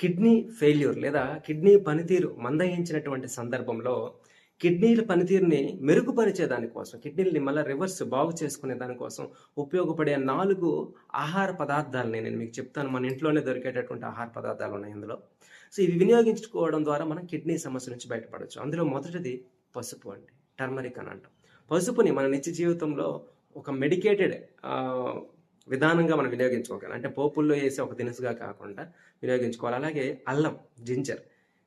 Kidney failure లేదా kidney పనితీరు మందయించినటువంటి సందర్భంలో కిడ్నీల పనితీరుని మెరుగుపరిచే దానికోసం కిడ్నీలని మళ్ళీ రివర్స్ బాగు చేసుకునే దానికోసం ఉపయోగపడే నాలుగు ఆహార పదార్థాలని నేను మీకు చెప్తాను. మన ఇంట్లోనే దొరికేటటువంటి ఆహార పదార్థాలు ఉన్నాయి ఇందులో. సో ఇవి వినియోగించుకోవడం ద్వారా మనం కిడ్నీ సమస్య నుంచి బయటపడవచ్చు అందులో మొదటిది పసుపు అండి. టర్మరిక్ అని అంటాం. పసుపుని మన నిత్య జీవితంలో ఒక మెడికేటెడ్ విధానంగా మనం వినియోగించుకోగలం. అంటే పోపుల్లో వేసే ఒక దినుసుగా కాకుండా వినియోగించుకోవాలి. అలాగే అల్లం జింజర్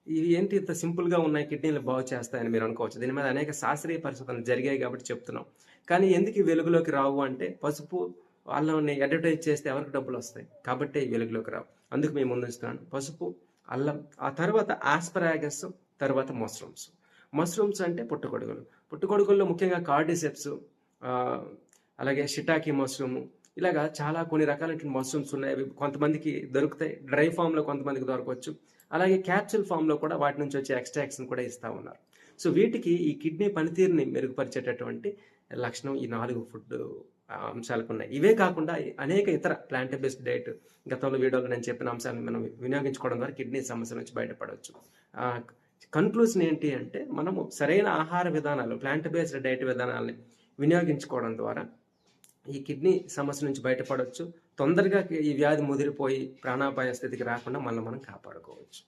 ఇవి ఏంటి ఇంత సింపుల్గా ఉన్నాయి కిడ్నీలు బాగు చేస్తాయని మీరు అనుకోవచ్చు. దీని మీద అనేక శాస్త్రీయ పరిశోధనలు జరిగాయి కాబట్టి చెప్తున్నాం. కానీ ఎందుకు వెలుగులోకి రావు అంటే పసుపు అల్లంని అడ్వర్టైజ్ చేస్తే ఎవరికి డబ్బులు వస్తాయి? కాబట్టి వెలుగులోకి రావు. అందుకు మేము ముందుస్తున్నాను పసుపు అల్లం ఆ తర్వాత ఆస్పరాగస్ తర్వాత మష్రూమ్స్. మష్రూమ్స్ అంటే పుట్టగొడుగులు పుట్టగొడుగుల్లో ముఖ్యంగా కార్డిసెప్స్ అలాగే షిటాకి మష్రూమ్ ఇలాగా చాలా కొన్ని రకాలైనటువంటి మష్రూమ్స్ ఉన్నాయి. అవి కొంతమందికి దొరుకుతాయి. డ్రై ఫామ్లో కొంతమందికి దొరకవచ్చు. అలాగే క్యాప్సూల్ ఫామ్లో కూడా వాటి నుంచి వచ్చే ఎక్స్ట్రాక్షన్ కూడా ఇస్తూ ఉన్నారు. సో వీటికి ఈ కిడ్నీ పనితీరుని మెరుగుపరిచేటటువంటి లక్షణం ఈ నాలుగు ఫుడ్ అంశాలకు ఉన్నాయి. ఇవే కాకుండా అనేక ఇతర ప్లాంట్ బేస్డ్ డైట్ గతంలో వీడియోలో నేను చెప్పిన అంశాలను మనం వినియోగించుకోవడం ద్వారా కిడ్నీ సమస్య నుంచి బయటపడవచ్చు. కన్క్లూజన్ ఏంటి అంటే మనము సరైన ఆహార విధానాలు ప్లాంట్ బేస్డ్ డైట్ విధానాలని వినియోగించుకోవడం ద్వారా ఈ కిడ్నీ సమస్య నుంచి బయటపడవచ్చు తొందరగా ఈ వ్యాధి ముదిరిపోయి ప్రాణాపాయ స్థితికి రాకుండా మళ్ళీ మనం కాపాడుకోవచ్చు.